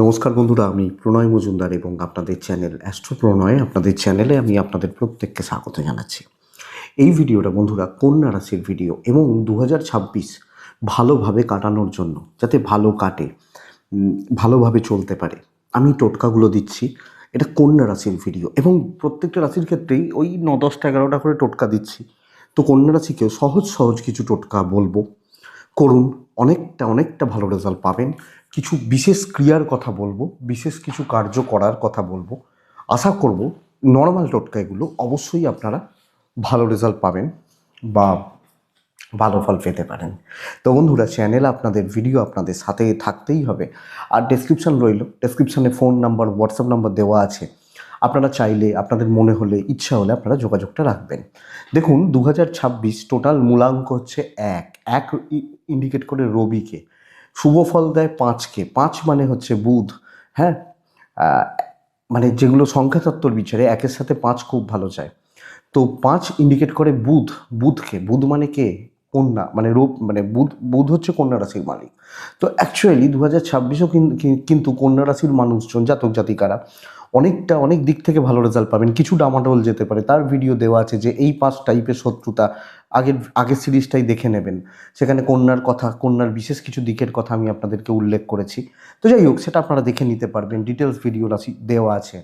নমস্কার বন্ধুরা, আমি প্রণয় মজুমদার এবং আপনাদের চ্যানেল অ্যাস্ট্রো প্রণয় আপনাদের চ্যানেলে আমি আপনাদের প্রত্যেককে স্বাগত জানাচ্ছি। এই ভিডিওটা বন্ধুরা কন্যা রাশির ভিডিও এবং দু হাজার ছাব্বিশ ভালোভাবে কাটানোর জন্য, যাতে ভালো কাটে ভালোভাবে চলতে পারে। আমি টোটকাগুলো দিচ্ছি, এটা কন্যা রাশির ভিডিও এবং প্রত্যেকটা রাশির ক্ষেত্রেই ওই ন, দশটা, এগারোটা করে টোটকা দিচ্ছি। তো কন্যা রাশিকেও সহজ সহজ কিছু টোটকা বলব। করুন, অনেকটা অনেকটা ভালো রেজাল্ট পাবেন। কিছু বিশেষ ক্রিয়ার কথা বলব, বিশেষ কিছু কার্য করার কথা বলব। আশা করব নর্মাল টোটকা এগুলো অবশ্যই আপনারা ভালো রেজাল্ট পাবেন বা ভালো ফল পেতে পারেন। তো বন্ধুরা চ্যানেল আপনাদের ভিডিও আপনাদের সাথে থাকতেই হবে। আর ডেসক্রিপশন রইল। ডেসক্রিপশানে ফোন নাম্বার হোয়াটসঅ্যাপ নাম্বার দেওয়া আছে। আপনারা চাইলে, আপনাদের মনে হলে, ইচ্ছা হলে আপনারা যোগাযোগটা রাখবেন। দেখুন দু হাজার ছাব্বিশ টোটাল মূলাঙ্ক হচ্ছে এক। এক ইন্ডিকেট করে রবিকে। শুভ ফল দেয় পাঁচকে। পাঁচ মানে হচ্ছে বুধ হ্যাঁ? মানে যেগুলো সংখ্যাতত্ত্বর বিচারে একের সাথে পাঁচ খুব ভালো যায়। তো পাঁচ ইন্ডিকেট করে বুধ, বুধকে। বুধ মানে কে? কন্যা। মানে রূপ মানে বুধ বুধ হচ্ছে কন্যা রাশির মালিক। তো অ্যাকচুয়ালি দু হাজার ছাব্বিশেও কিন্তু কন্যা রাশির মানুষজন, জাতক জাতিকারা অনেকটা অনেক দিক থেকে ভালো রেজাল্ট পাবেন। কিছু ডামাডোল যেতে পারে। তার ভিডিও দেওয়া আছে যে এই পাঁচ টাইপের শত্রুতা আগের আগের সিরিজটাই দেখে নেবেন। সেখানে কন্যার কথা, কন্যার বিশেষ কিছু দিকের কথা আমি আপনাদেরকে উল্লেখ করেছি। তো যাই হোক, সেটা আপনারা দেখে নিতে পারবেন। ডিটেলস ভিডিও দেওয়া আছে।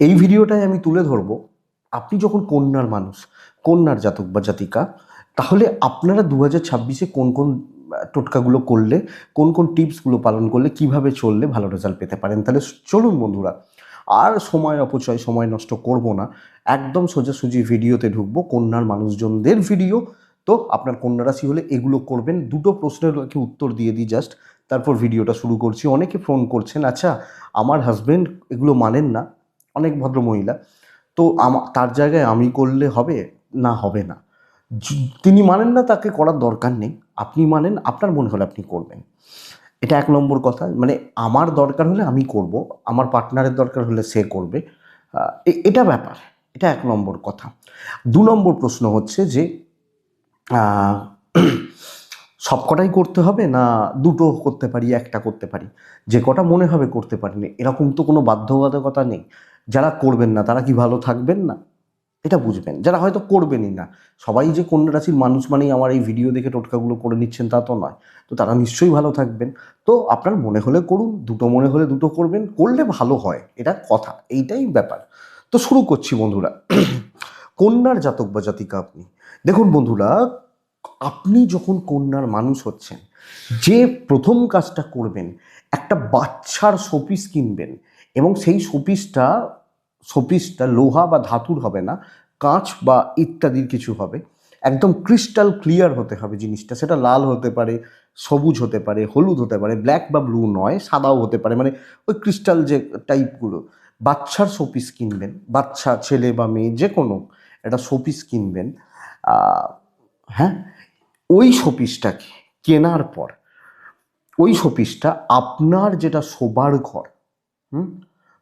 এই ভিডিওটাই আমি তুলে ধরবো। আপনি যখন কন্যার মানুষ, কন্যার জাতক বা জাতিকা, তাহলে আপনারা দু হাজার ছাব্বিশে কোন কোন টোটকাগুলো করলে, কোন কোন টিপসগুলো পালন করলে, কীভাবে চললে ভালো রেজাল্ট পেতে পারেন? তাহলে চলুন বন্ধুরা, আর সময় অপচয়, সময় নষ্ট করব না। একদম সোজাসুজি ভিডিওতে ঢুকবো, কন্যার মানুষজনদের ভিডিও। তো আপনার কন্যা রাশি হলে এগুলো করবেন। দুটো প্রশ্নের কি উত্তর দিয়ে দিই জাস্ট তারপর ভিডিওটা শুরু করছি। অনেকে ফোন করছেন আচ্ছা আমার হাজব্যান্ড এগুলো মানেন না, অনেক ভদ্র মহিলা তো তার জায়গায় আমি করলে হবে? না হবে না। তিনি মানেন না তাকে করার দরকার নেই। আপনি মানেন, আপনার মনে হলে আপনি করবেন। এটা এক নম্বর কথা। মানে আমার দরকার হলে আমি করব, আমার পার্টনারের দরকার হলে সে করবে। এটা ব্যাপার। এটা এক নম্বর কথা। দু নম্বর প্রশ্ন হচ্ছে যে সবকটাই করতে হবে না দুটো করতে পারি, একটা করতে পারি? যে কটা মনে হবে করতে পারিনি, এরকম তো কোনো বাধ্যবাধকতা নেই। যারা করবেন না, তারা কি ভালো থাকবেন না? এটা বুঝবেন, যারা হয়তো করবেনই না। সবাই যে কন্যা রাশির মানুষ মানেই আমার এই ভিডিও দেখে টোটকাগুলো করে নিচ্ছেন তা তো নয়। তো তারা নিশ্চয়ই ভালো থাকবেন। তো আপনার মনে হলে করুন, দুটো মনে হলে দুটো করবেন, করলে ভালো হয়, এটা কথা, এইটাই ব্যাপার। তো শুরু করছি বন্ধুরা। কন্যার জাতক বা জাতিকা আপনি। দেখুন বন্ধুরা, আপনি যখন কন্যার মানুষ হচ্ছেন, যে প্রথম কাজটা করবেন, একটা বাচ্চার শোপিস কিনবেন এবং সেই শোপিসটা শোপিসটা লোহা বা ধাতুর হবে না, কাঁচ বা ইত্যাদির কিছু হবে। একদম ক্রিস্টাল ক্লিয়ার হতে হবে জিনিসটা। সেটা লাল হতে পারে, সবুজ হতে পারে, হলুদ হতে পারে ব্ল্যাক বা ব্লু নয়, সাদাও হতে পারে। মানে ওই ক্রিস্টাল যে টাইপগুলো বাচ্চার শোপিস কিনবেন, বাচ্চা, ছেলে বা মেয়ে যে কোনো একটা শোপিস কিনবেন হ্যাঁ? ওই শোপিসটাকে কেনার পর, ওই শোপিসটা আপনার যেটা শোবার ঘর, হুম?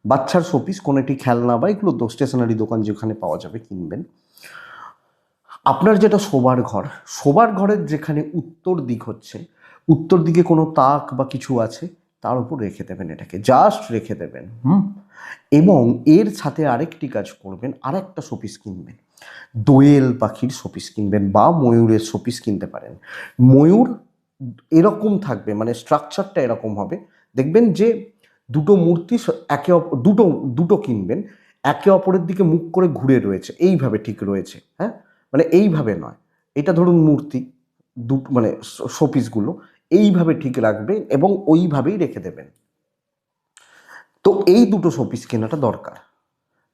বাচ্চার শোপিস, কোনো একটি খেলনা বা এগুলো স্টেশনারি দোকান যেখানে পাওয়া যাবে, কিনবেন। আপনার যেটা শোবার ঘর, শোবার ঘরের যেখানে উত্তর দিক হচ্ছে, উত্তর দিকে কোনো তাক বা কিছু আছে, তার উপর রেখে দেবেন এটাকে জাস্ট রেখে দেবেন, হুম? এবং এর সাথে আরেকটি কাজ করবেন, আরেকটা শোপিস কিনবেন। দোয়েল পাখির শোপিস কিনবেন বা ময়ূরের শোপিস কিনতে পারেন। ময়ূর এরকম থাকবে মানে স্ট্রাকচারটা এরকম হবে। দেখবেন যে দুটো মূর্তি একে অপ- দুটো দুটো কিনবেন। একে অপরের দিকে মুখ করে ঘুরে রয়েছে। এইভাবে ঠিক রয়েছে হ্যাঁ? মানে এইভাবে নয়। এটা ধরুন মূর্তি দুটো মানে শোপিসগুলো। এইভাবে ঠিক রাখবে এবং ওইভাবেই রেখে দেবেন। তো এই দুটো শোপিস কেনাটা দরকার।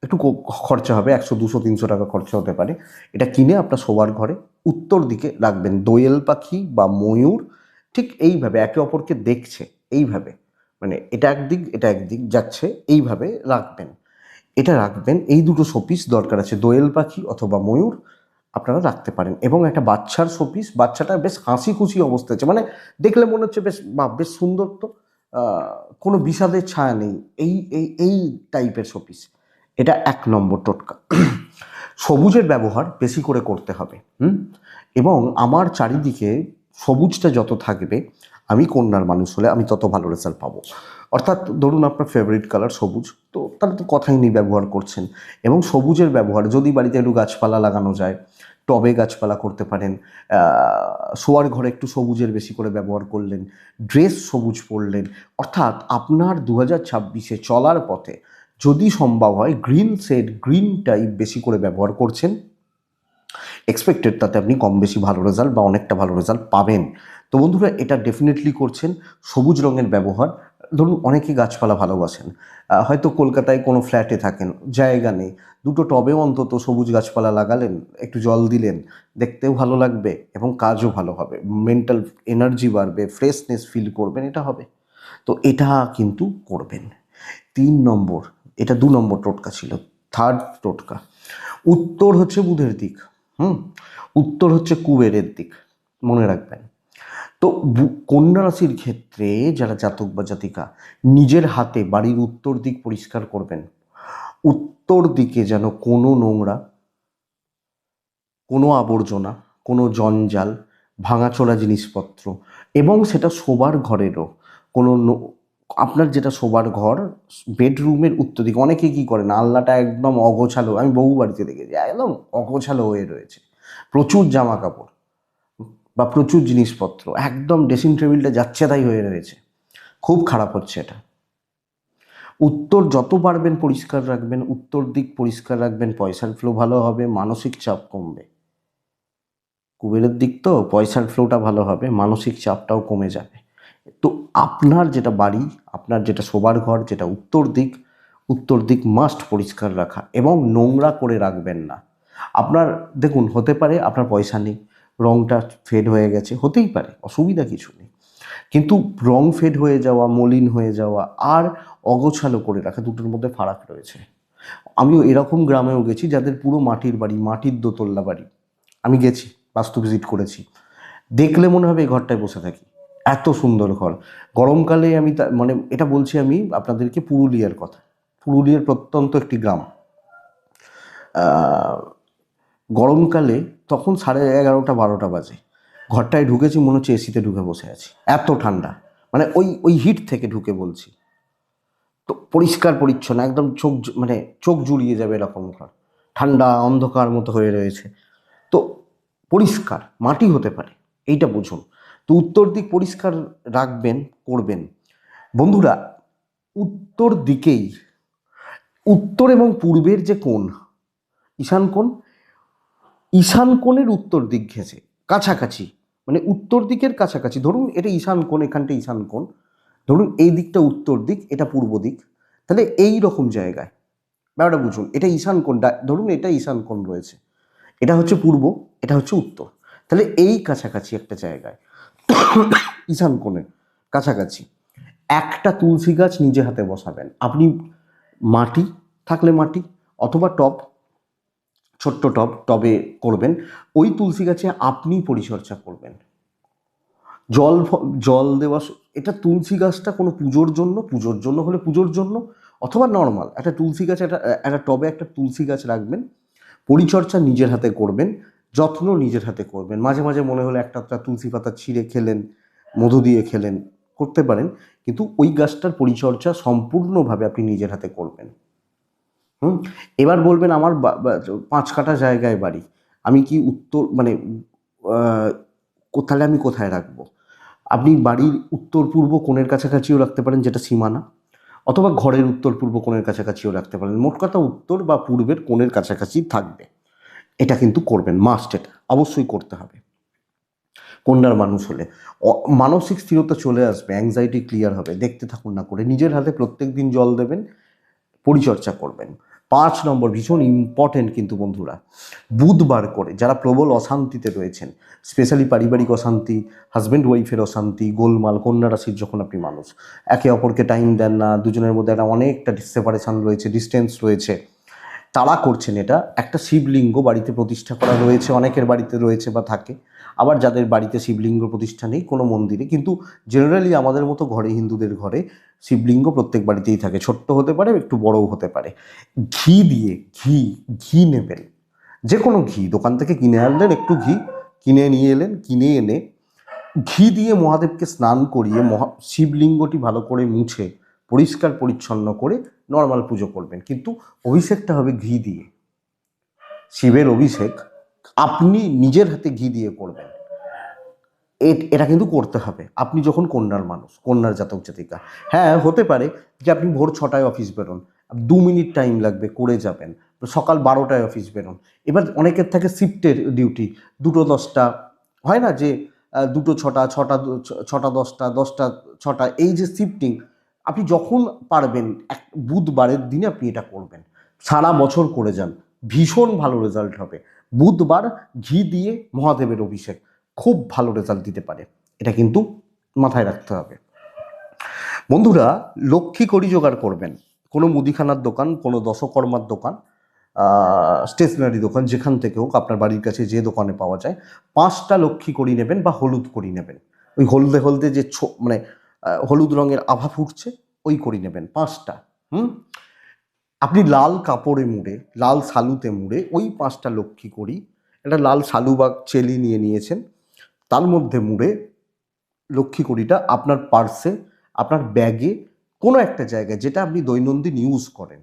একটু খরচা হবে, একশো, দুশো, তিনশো টাকা খরচা হতে পারে। এটা কিনে আপনার শোবার ঘরে উত্তর দিকে রাখবেন। দোয়েল পাখি বা ময়ূর, ঠিক এইভাবে একে অপরকে দেখছে, এইভাবে। মানে এটা একদিক এটা একদিক যাচ্ছে, এইভাবে রাখবেন। এটা রাখবেন, এই দুটো শোপিস দরকার আছে, দোয়েল পাখি অথবা ময়ূর, আপনারা রাখতে পারেন। এবং একটা বাচ্চার শোপিস, বাচ্চাটা বেশ হাসি খুশি অবস্থা আছে মানে দেখলে মনে হচ্ছে বেশ বাহ বেশ সুন্দর তো কোনো বিষাদের ছায়া নেই, এই এই এই টাইপের শোপিস। এটা এক নম্বর টোটকা। সবুজের ব্যবহার বেশি করে করতে হবে, হুম? এবং আমার চারিদিকে সবুজটা যত থাকবে আমি কন্যার মানুষ হলে আমি তত ভালো রেজাল্ট পাবো। অর্থাৎ ধরুন আপনার ফেভারিট কালার সবুজ, তো তাহলে তো কথাই নেই ব্যবহার করছেন। এবং সবুজের ব্যবহার, যদি বাড়িতে একটু গাছপালা লাগানো যায়, টবে গাছপালা করতে পারেন শোয়ার ঘরে একটু সবুজের বেশি করে ব্যবহার করলেন ড্রেস সবুজ পরলেন, অর্থাৎ আপনার দু হাজার ছাব্বিশে চলার পথে যদি সম্ভব হয় গ্রিন সেড গ্রিন টাইপ বেশি করে ব্যবহার করছেন এক্সপেক্টেড তাতে আপনি কম বেশি ভালো রেজাল্ট বা অনেকটা ভালো রেজাল্ট পাবেন। তো বন্ধুরা এটা ডেফিনেটলি করছেন সবুজ রঙের ব্যবহার। ধরুন অনেকে গাছপালা ভালোবাসেন। হয়তো কলকাতায় কোনো ফ্ল্যাটে থাকেন, জায়গা নেই, দুটো টবে অন্তত সবুজ গাছপালা লাগালেন, একটু জল দিলেন, দেখতেও ভালো লাগবে এবং কাজও ভালো হবে। মেন্টাল এনার্জি বাড়বে ফ্রেশনেস ফিল করবেন, এটা হবে। তো এটা কিন্তু করবেন। তিন নম্বর, এটা দু নম্বর টোটকা ছিল থার্ড টোটকা। উত্তর হচ্ছে বুধের দিক, হুম? উত্তর হচ্ছে কুবেরের দিক, মনে রাখবেন। তো কন্যা রাশির ক্ষেত্রে যারা জাতক বা জাতিকা, নিজের হাতে বাড়ির উত্তর দিক পরিষ্কার করবেন। উত্তর দিকে যেন কোনো নোংরা, কোনো আবর্জনা, কোনো জঞ্জাল, ভাঙাচোরা জিনিসপত্র এবং সেটা শোবার ঘরেরও কোনো আপনার যেটা শোবার ঘর, বেডরুমের উত্তর দিকে, অনেকে কী করেন, আলনাটা একদম অগোছালো, আমি বহু বাড়িতে দেখেছি, একদম অগোছালো হয়ে রয়েছে। প্রচুর জামা কাপড় বা প্রচুর জিনিসপত্র, একদম ড্রেসিং টেবিলটা যাচ্ছে তাই হয়ে রয়েছে। খুব খারাপ হচ্ছে এটা। উত্তর যত পারবেন পরিষ্কার রাখবেন, উত্তর দিক পরিষ্কার রাখবেন, পয়সার ফ্লো ভালো হবে, মানসিক চাপ কমবে। কুবেরের দিক তো পয়সার ফ্লোটা ভালো হবে, মানসিক চাপটাও কমে যাবে। তো আপনার যেটা বাড়ি, আপনার যেটা শোবার ঘর, যেটা উত্তর দিক উত্তর দিক মাস্ট পরিষ্কার রাখা এবং নোংরা করে রাখবেন না। আপনার, দেখুন, হতে পারে আপনার পয়সা নেই রংটা ফেড হয়ে গেছে, হতেই পারে, অসুবিধা কিছু নেই। কিন্তু রং ফেড হয়ে যাওয়া, মলিন হয়ে যাওয়া আর অগোছালো করে রাখা দুটোর মধ্যে ফারাক রয়েছে। আমিও এরকম গ্রামেও গেছি যাদের পুরো মাটির বাড়ি, মাটির দোতল্লা বাড়ি। আমি গেছি, বাস্তু ভিজিট করেছি। দেখলে মনে হবে এই ঘরটায় বসে থাকি। এত সুন্দর ঘর। গরমকালে আমি মানে এটা বলছি আমি আপনাদেরকে পুরুলিয়ার কথা। পুরুলিয়ার প্রত্যন্ত একটি গ্রাম। গরমকালে তখন সাড়ে এগারোটা বারোটা বাজে। ঘরটায় ঢুকেছি, মনে হচ্ছে এসিতে ঢুকে বসে আছি। এত ঠান্ডা। মানে ওই ওই হিট থেকে ঢুকে বলছি। তো পরিষ্কার পরিচ্ছন্ন, একদম চোখ মানে চোখ জুড়িয়ে যাবে এরকম ঘর। ঠান্ডা, অন্ধকার মতো হয়ে রয়েছে। তো পরিষ্কার, মাটি হতে পারে, এইটা বুঝুন। তো উত্তর দিক পরিষ্কার রাখবেন, করবেন। বন্ধুরা, উত্তর দিকেই, উত্তর এবং পূর্বের যে কোণ, ঈশান কোণ ঈশান কোণের উত্তর দিক ঘেঁষে, কাছাকাছি মানে উত্তর দিকের কাছাকাছি। ধরুন এটা ঈশান কোণ, এখানটা ঈশান কোণ। ধরুন এই দিকটা উত্তর দিক, এটা পূর্ব দিক। তাহলে এই রকম জায়গায়, ব্যাপারটা বুঝুন, এটা ঈশান কোণ ধরুন এটা ঈশান কোণ রয়েছে। এটা হচ্ছে পূর্ব, এটা হচ্ছে উত্তর। তাহলে এই কাছাকাছি একটা জায়গায়, ঈশান কোণের কাছাকাছি, একটা তুলসী গাছ নিজে হাতে বসাবেন। আপনি মাটি, থাকলে মাটি, অথবা টব ছোট্ট টব, টবে করবেন। ওই তুলসী গাছে আপনি পরিচর্যা করবেন। জল জল দেওয়া এটা তুলসী গাছটা কোনো পুজোর জন্য পুজোর জন্য হলে পুজোর জন্য, অথবা নর্মাল একটা তুলসী গাছ, একটা একটা টবে একটা তুলসী গাছ রাখবেন, পরিচর্যা নিজের হাতে করবেন, যত্ন নিজের হাতে করবেন। মাঝে মাঝে মনে হলো একটা তুলসী পাতা ছিঁড়ে খেলেন, মধু দিয়ে খেলেন, করতে পারেন, কিন্তু ওই গাছটার পরিচর্যা সম্পূর্ণভাবে আপনি নিজের হাতে করবেন। হুম? এবার বলবেন আমার পাঁচ কাটা জায়গায় বাড়ি। আমি কি উত্তর মানে তাহলে আমি কোথায় রাখব? আপনি বাড়ির উত্তর পূর্ব কোণের কাছাকাছিও রাখতে পারেন, যেটা সীমানা, অথবা ঘরের উত্তর পূর্ব কোণের কাছাকাছিও রাখতে পারেন। মোট কথা উত্তর বা পূর্বের কোণের কাছাকাছি থাকবে। এটা কিন্তু করবেন মাস্ট এটা, অবশ্যই করতে হবে। কন্যার মানুষ হলে। মানসিক স্থিরতা চলে আসবে অ্যাংজাইটি ক্লিয়ার হবে। দেখতে থাকুন না করে, নিজের হাতে প্রত্যেক দিন জল দেবেন, পরিচর্যা করবেন। পাঁচ নম্বর ভীষণ ইম্পর্টেন্ট কিন্তু বন্ধুরা, বুধবার করে যারা প্রবল অশান্তিতে রয়েছেন স্পেশালি পারিবারিক অশান্তি হাজব্যান্ড ওয়াইফের অশান্তি, গোলমাল, কন্যা রাশির যখন আপনি মানুষ, একে অপরকে টাইম দেন না, দুজনের মধ্যে একটা অনেকটা সেপারেশন রয়েছে ডিস্টেন্স রয়েছে, তারা করছেন এটা, একটা শিবলিঙ্গ বাড়িতে প্রতিষ্ঠা করা রয়েছে, অনেকের বাড়িতে রয়েছে বা থাকে। আবার যাদের বাড়িতে শিবলিঙ্গ প্রতিষ্ঠা নেই, কোনো মন্দিরে, কিন্তু জেনারেলি আমাদের মতো ঘরে হিন্দুদের ঘরে শিবলিঙ্গ প্রত্যেক বাড়িতেই থাকে। ছোট্ট হতে পারে, একটু বড়ও হতে পারে। ঘি দিয়ে, ঘি ঘি নেবেন। যে কোনো ঘি, দোকান থেকে কিনে আনলেন, একটু ঘি, কিনে নিয়ে এলেন, কিনে এনে ঘি দিয়ে মহাদেবকে স্নান করিয়ে মহা, শিবলিঙ্গটি ভালো করে মুছে, পরিষ্কার পরিচ্ছন্ন করে নর্মাল পুজো করবেন। কিন্তু অভিষেকটা হবে ঘি দিয়ে। শিবের অভিষেক আপনি নিজের হাতে ঘি দিয়ে করবেন। এটা কিন্তু করতে হবে। আপনি যখন কন্যার মানুষ, কন্যার জাতক জাতিকা হ্যাঁ হতে পারে যে আপনি ভোর ছটায় অফিস বেরোন, দু মিনিট টাইম লাগবে, করে যাবেন, সকাল বারোটায় অফিস বেরোন। এবার অনেকের থাকে শিফটের ডিউটি, দুটো দশটা, হয় না যে দুটো ছটা ছটা ছটা দশটা দশটা, ছটা, এই যে শিফটিং, আপনি যখন পারবেন, এক, বুধবারের দিনে আপনি এটা করবেন। সারা বছর করে যান, ভীষণ ভালো রেজাল্ট হবে। বুধবার ঘি দিয়ে মহাদেবের অভিষেক। খুব ভালো রেজাল্ট দিতে পারে। এটা কিন্তু মাথায় রাখতে হবে। বন্ধুরা, লক্ষ্মী করি জোগাড় করবেন। কোনো মুদিখানার দোকান, কোনো দশকর্মার দোকান স্টেশনারি দোকান, যেখান থেকে হোক আপনার বাড়ির কাছে যে দোকানে পাওয়া যায়, পাঁচটা লক্ষ্মী করি নেবেন বা হলুদ করি নেবেন। ওই হলদে হলদে যে ছো মানে হলুদ রঙের আভা ফুটছে, ওই করি নেবেন, পাঁচটা। হুম? আপনি লাল কাপড়ে মুড়ে, লাল সালুতে মুড়ে ওই পাঁচটা লক্ষ্মী করি, একটা লাল সালু বা চেলি নিয়ে নিয়েছেন, তার মধ্যে মুড়ে লক্ষ্মী কড়িটা আপনার পার্সে, আপনার ব্যাগে কোনো একটা জায়গায় যেটা আপনি দৈনন্দিন ইউজ করেন,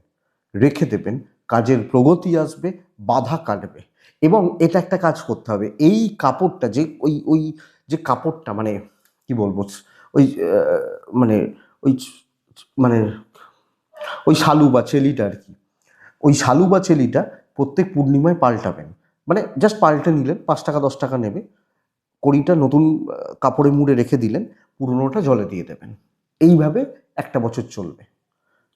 রেখে দেবেন, কাজের প্রগতি আসবে, বাধা কাটবে এবং এটা একটা কাজ করতে হবে। এই কাপড়টা যে ওই ওই যে কাপড়টা মানে কি বলব, ওই মানে ওই মানে ওই শালু বা চেলিটা আর কি। ওই শালু বা চেলিটা প্রত্যেক পূর্ণিমায় পাল্টাবেন। মানে জাস্ট পাল্টে নিলেন, পাঁচ টাকা, দশ টাকা নেবে। কড়িটা নতুন কাপড়ে মুড়ে রেখে দিলেন, পুরনোটা জলে দিয়ে দেবেন। এইভাবে একটা বছর চলবে।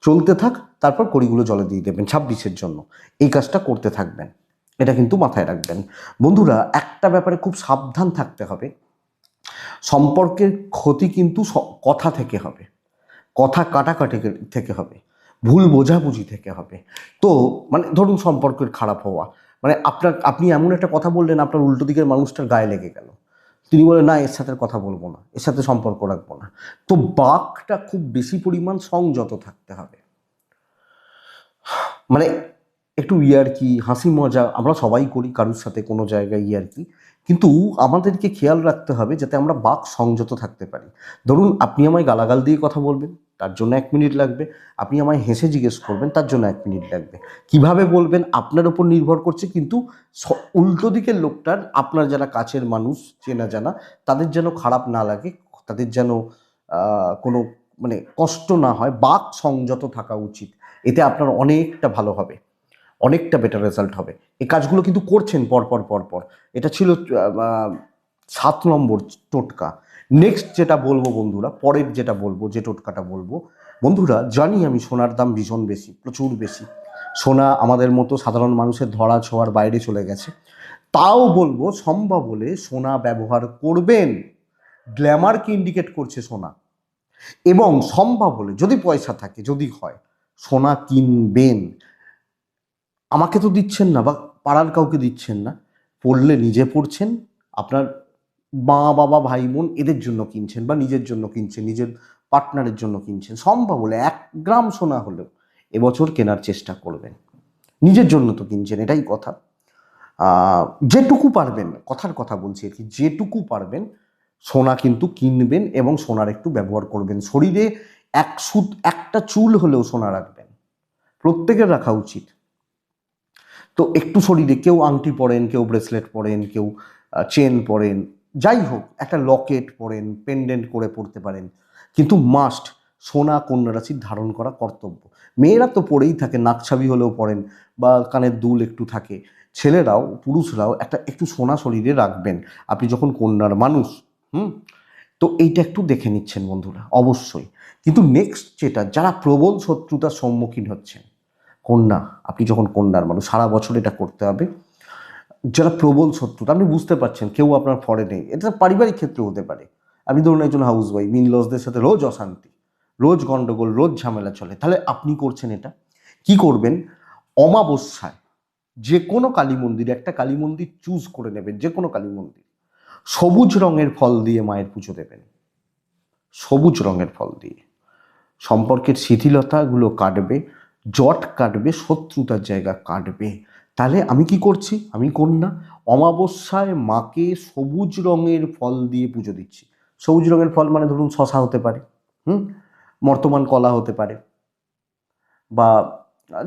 চলতে থাক, তারপর কড়িগুলো জলে দিয়ে দেবেন ছাব্বিশের জন্য। এই কাজটা করতে থাকবেন। এটা কিন্তু মাথায় রাখবেন। বন্ধুরা, একটা ব্যাপারে খুব সাবধান থাকতে হবে। সম্পর্কের ক্ষতি কিন্তু কথা থেকে হবে। কথা কাটাকাটি থেকে হবে। ভুল বোঝাবুঝি থেকে হবে। তো মানে ধরুন সম্পর্কের খারাপ হওয়া। মানে আপনার, আপনি এমন একটা কথা বললেন, আপনার উল্টো দিকের মানুষটার গায়ে লেগে গেল। তিনি বলে না, এর সাথে কথা বলব না। এর সাথে সম্পর্ক রাখব না। তো বাকটা খুব বেশি পরিমাণ সংযত থাকতে হবে। মানে একটু ইয়ারকি হাসি মজা আমরা সবাই করি, কারুর সাথে কোনো জায়গায় ইয়ারকি কিন্তু আমাদেরকে খেয়াল রাখতে হবে যাতে আমরা বাক সংযত থাকতে পারি। ধরুন, আপনি আমায় গালাগাল দিয়ে কথা বলবেন। তার জন্য এক মিনিট লাগবে। আপনি আমায় হেসে জিজ্ঞেস করবেন, তার জন্য এক মিনিট লাগবে। কীভাবে বলবেন? আপনার উপর নির্ভর করছে কিন্তু উল্টো দিকের লোকটার, আপনার যারা কাছের মানুষ, চেনা জানা, তাদের যেন খারাপ না লাগে, তাদের যেন কোনো মানে কষ্ট না হয়, বাক সংযত থাকা উচিত। এতে আপনার অনেকটা ভালো হবে। অনেকটা বেটার রেজাল্ট হবে। এই কাজগুলো কিন্তু করছেন পরপর পরপর। এটা ছিল সাত নম্বর টোটকা। নেক্সট যেটা বলব বন্ধুরা, পরের যেটা বলব, যে টোটকাটা বলব, বন্ধুরা জানি আমি সোনার দাম ভীষণ বেশি, প্রচুর বেশি। সোনা আমাদের মতো সাধারণ মানুষের ধরা ছোঁয়ার বাইরে চলে গেছে। তাও বলব সম্ভব হলে সোনা ব্যবহার করবেন। গ্ল্যামারকে ইন্ডিকেট করছে সোনা। এবং সম্ভব হলে যদি পয়সা থাকে, যদি হয়, সোনা কিনবেন। আমাকে তো দিচ্ছেন না বা পাড়ার কাউকে দিচ্ছেন না। পড়লে নিজে পড়ছেন, আপনার মা, বাবা, ভাই, বোন এদের জন্য কিনছেন বা নিজের জন্য কিনছেন, নিজের পার্টনারের জন্য কিনছেন, সম্ভব হলে এক গ্রাম সোনা হলেও এবছর কেনার চেষ্টা করবেন। নিজের জন্য তো কিনছেন, এটাই কথা। যেটুকু পারবেন, কথার কথা বলছি আর কি, যেটুকু পারবেন সোনা কিন্তু কিনবেন এবং সোনার একটু ব্যবহার করবেন। শরীরে এক সুদ একটা চুল হলেও সোনা রাখবেন। প্রত্যেকের রাখা উচিত। তো একটু শরীরে কেউ আংটি পরেন, কেউ ব্রেসলেট পরেন, কেউ চেন পরেন যাই হোক, একটা লকেট পরেন পেন্ডেন্ট করে পড়তে পারেন। কিন্তু মাস্ট সোনা কন্যা রাশির ধারণ করা কর্তব্য। মেয়েরা তো পরেই থাকে, নাকছাবি হলেও পরেন বা কানের দুল একটু থাকে। ছেলেরাও, পুরুষরাও একটা একটু সোনা শরীরে রাখবেন। আপনি যখন কন্যার মানুষ, হুম? তো এইটা একটু দেখে নিচ্ছেন বন্ধুরা, অবশ্যই। কিন্তু নেক্সট যেটা, যারা প্রবল শত্রুতার সম্মুখীন হচ্ছেন, কন্যা, আপনি যখন কন্যার মানুষ, সারা বছর এটা করতে হবে। যারা প্রবল শত্রুতা আপনি বুঝতে পারছেন কেউ আপনার ফরে নেই। এটা পারিবারিক ক্ষেত্রে হতে পারে। আপনি ধরুন একজন হাউস ওয়াইফ মিনলসদের সাথে রোজ অশান্তি, রোজ গন্ডগোল, রোজ ঝামেলা চলে। তাহলে আপনি করছেন এটা? কি করবেন? অমাবস্যায় যে কোনো কালী মন্দির, একটা কালী মন্দির চুজ করে নেবেন যে কোনো কালী মন্দির। সবুজ রঙের ফল দিয়ে মায়ের পুজো দেবেন। সবুজ রঙের ফল দিয়ে। সম্পর্কের শিথিলতাগুলো কাটবে, জট কাটবে, শত্রুতার জায়গা কাটবে। তাহলে আমি কি করছি? আমি কন্যা অমাবস্যায় মাকে সবুজ রঙের ফল দিয়ে পুজো দিচ্ছি। সবুজ রঙের ফল মানে ধরুন শশা হতে পারে, হুম? বর্তমান কলা হতে পারে। বা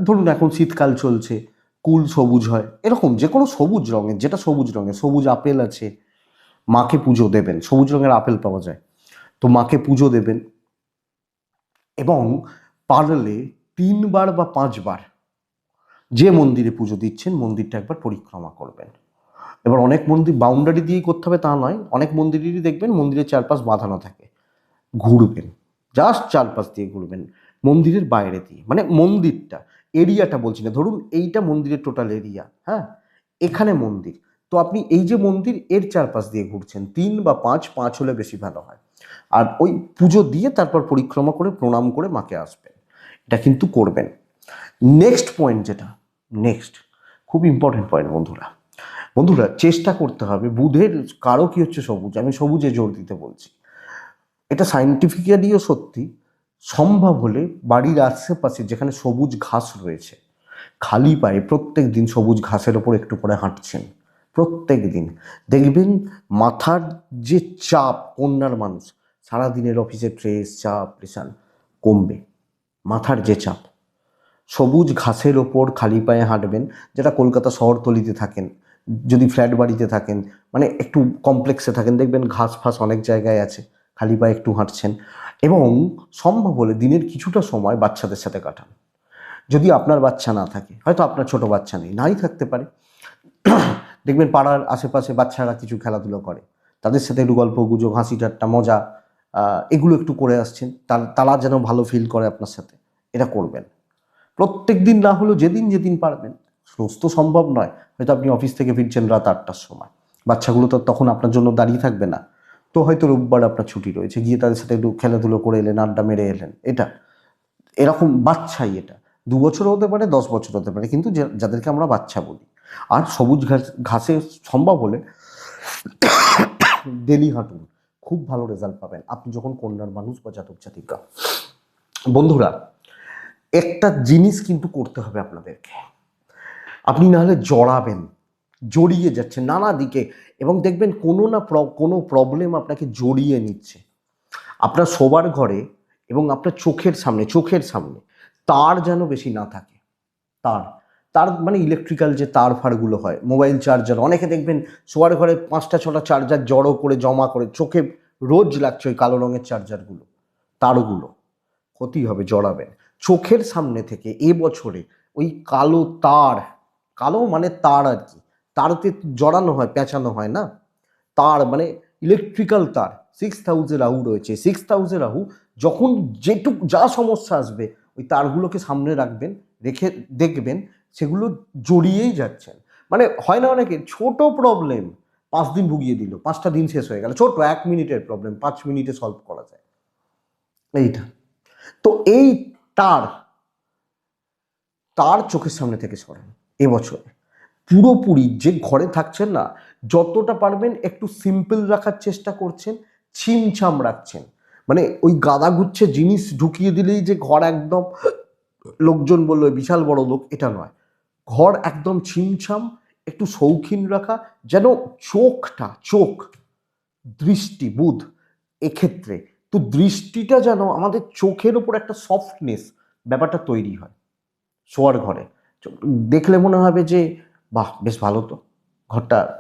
ধরুন এখন শীতকাল চলছে, কুল সবুজ হয়, এরকম যে কোনো সবুজ রঙের, যেটা সবুজ রঙের, সবুজ আপেল আছে, মাকে পুজো দেবেন, সবুজ রঙের আপেল পাওয়া যায়। তো মাকে পুজো দেবেন এবং পারলে তিনবার বা পাঁচবার যে মন্দিরে পুজো দিচ্ছেন, মন্দিরটা একবার পরিক্রমা করবেন। এবার অনেক মন্দির বাউন্ডারি দিয়েই করতে হবে তা নয়, অনেক মন্দিরেরই দেখবেন মন্দিরের চারপাশ বাঁধানো থাকে। ঘুরবেন জাস্ট চারপাশ দিয়ে ঘুরবেন, মন্দিরের বাইরে দিয়ে মানে মন্দিরটা এরিয়াটা বলছি না, ধরুন এইটা মন্দিরের টোটাল এরিয়া হ্যাঁ? এখানে মন্দির, তো আপনি এই যে মন্দির, এর চারপাশ দিয়ে ঘুরছেন, তিন বা পাঁচ পাঁচ হলে বেশি ভালো হয়। আর ওই পুজো দিয়ে তারপর পরিক্রমা করে, প্রণাম করে মাকে আসবেন, এটা কিন্তু করবেন। নেক্সট পয়েন্ট যেটা নেক্সট খুব ইম্পর্টেন্ট পয়েন্ট বন্ধুরা। বন্ধুরা, চেষ্টা করতে হবে। বুধের কারও কি হচ্ছে সবুজ। আমি সবুজে জোর দিতে বলছি। এটা সাইন্টিফিক্যালিও সত্যি সম্ভব হলে বাড়ির আশেপাশে যেখানে সবুজ ঘাস রয়েছে, খালি পায়ে প্রত্যেক দিন সবুজ ঘাসের ওপর একটু করে হাঁটছেন। প্রত্যেক দিন। দেখবেন মাথার যে চাপ, কন্যার মানুষ, সারাদিনের অফিসে স্ট্রেস চাপ প্রেশান কমবে। মাথার যে চাপ। সবুজ ঘাসের ওপর খালি পায়ে হাঁটবেন, যেটা কলকাতা শহরতলিতে থাকেন, যদি ফ্ল্যাট বাড়িতে থাকেন মানে একটু কমপ্লেক্সে থাকেন, দেখবেন ঘাস ফাস অনেক জায়গায় আছে, খালি পায়ে একটু হাঁটছেন, এবং সম্ভব হলে দিনের কিছুটা সময় বাচ্চাদের সাথে কাটান। যদি আপনার বাচ্চা না থাকে, হয়তো আপনার ছোট বাচ্চা নেই নাই থাকতে পারে। দেখবেন পাড়ার আশেপাশে বাচ্চারা কিছু খেলাধুলো করে, তাদের সাথে একটু গল্প, গুজব, হাসি, ঠাট্টা, মজা এগুলো একটু করে আসছেন, তার, তারা যেন ভালো ফিল করে আপনার সাথে, এটা করবেন। প্রত্যেক দিন না হলেও যেদিন যেদিন পারবেন। রোজ তো সম্ভব নয়। হয়তো আপনি অফিস থেকে ফিরছেন রাত আটটার সময়। বাচ্চাগুলো তো তখন আপনার জন্য দাঁড়িয়ে থাকবে না। তো হয়তো রোববার আপনার ছুটি রয়েছে। গিয়ে তাদের সাথে একটু খেলাধুলো করে এলেন, আড্ডা মেরে এলেন। এটা। এরকম বাচ্চাই এটা। দু বছর হতে পারে, দশ বছর হতে পারে। কিন্তু যাদেরকে আমরা বাচ্চা বলি। আর সবুজ ঘাস ঘাসে সম্ভব হলে ডেলি হাঁটুন। খুব ভালো রেজাল্ট পাবেন। আপনি যখন কন্যার মানুষ বা জাতক জাতিকা বন্ধুরা একটা জিনিস কিন্তু করতে হবে আপনাদেরকে। আপনি নাহলে জড়াবেন, জড়িয়ে যাচ্ছে নানা দিকে এবং দেখবেন কোনো না কোনো প্রবলেম আপনাকে জড়িয়ে নিচ্ছে। আপনার শোবার ঘরে এবং আপনার চোখের সামনে চোখের সামনে তার যেন বেশি না থাকে। তার তার মানে ইলেকট্রিক্যাল যে তার ফারগুলো হয় মোবাইল চার্জার অনেকে দেখবেন শোয়ার ঘরে পাঁচটা, ছটা চার্জার জড়ো করে, জমা করে, চোখে রোজ লাগছে ওই কালো রঙের চার্জারগুলো তারগুলো। ক্ষতি হবে, জড়াবেন। চোখের সামনে থেকে এ বছরে ওই কালো তার, কালো মানে তার আর কি, তারতে জড়ানো হয়, পেঁচানো হয় না? তার মানে ইলেকট্রিক্যাল তার সিক্স থাউজেন্ড রাহু রয়েছে সিক্স থাউজেন্ড রাহু যখন যেটুক, যা সমস্যা আসবে, ওই তারগুলোকে সামনে রাখবেন, রেখে, দেখবেন, সেগুলো জড়িয়েই যাচ্ছেন। মানে হয় না অনেকে, ছোট প্রবলেম পাঁচ দিন ভুগিয়ে দিল, পাঁচটা দিন শেষ হয়ে গেল, ছোট, এক মিনিটের প্রবলেম পাঁচ মিনিটে সলভ করা যায়। এইটা। তো এই তার তার চোখের সামনে থেকে সরান এবছরে। পুরোপুরি যে ঘরে থাকছেন না, যতটা পারবেন একটু সিম্পল রাখার চেষ্টা করছেন, ছিমছাম রাখছেন। মানে ওই গাদা গুচ্ছে জিনিস ঢুকিয়ে দিলেই যে ঘর একদম, লোকজন বলল বিশাল বড় লোক। এটা নয়। ঘর একদম ছিমছাম, একটু শৌখিন রাখা, যেন চোখটা, চোখ, দৃষ্টি, বুধ এক্ষেত্রে তো দৃষ্টিটা যেন আমাদের চোখের ওপর একটা সফটনেস ব্যাপারটা তৈরি হয়, শোয়ার ঘরে। দেখলে মনে হবে যে, বাহ, বেশ ভালো তো। ঘরটা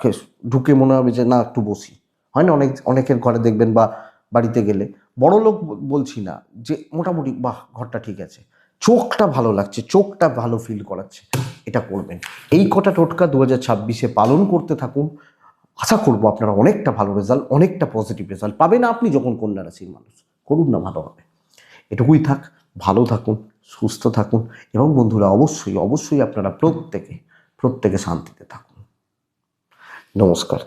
ঢুকে মনে হবে যে, না, একটু বসি। হয় না? অনেক, অনেকের ঘরে দেখবেন বা বাড়িতে গেলে। বড় লোক বলছি না যে, মোটামুটি, বাহ, ঘরটা ঠিক আছে। চোখটা ভালো লাগছে, চোখটা ভালো ফিল করাচ্ছে। এটা করবেন। এই কটা টোটকা দু হাজার ছাব্বিশে পালন করতে থাকুন। আশা করব আপনারা অনেকটা ভালো রেজাল্ট অনেকটা পজিটিভ রেজাল্ট পাবেন আপনি যখন কন্যা রাশির মানুষ। করুন না ভালো হবে এটুকুই থাক, ভালো থাকুন, সুস্থ থাকুন এবং বন্ধুরা অবশ্যই অবশ্যই আপনারা প্রত্যেকে প্রত্যেকে শান্তিতে থাকুন। নমস্কার।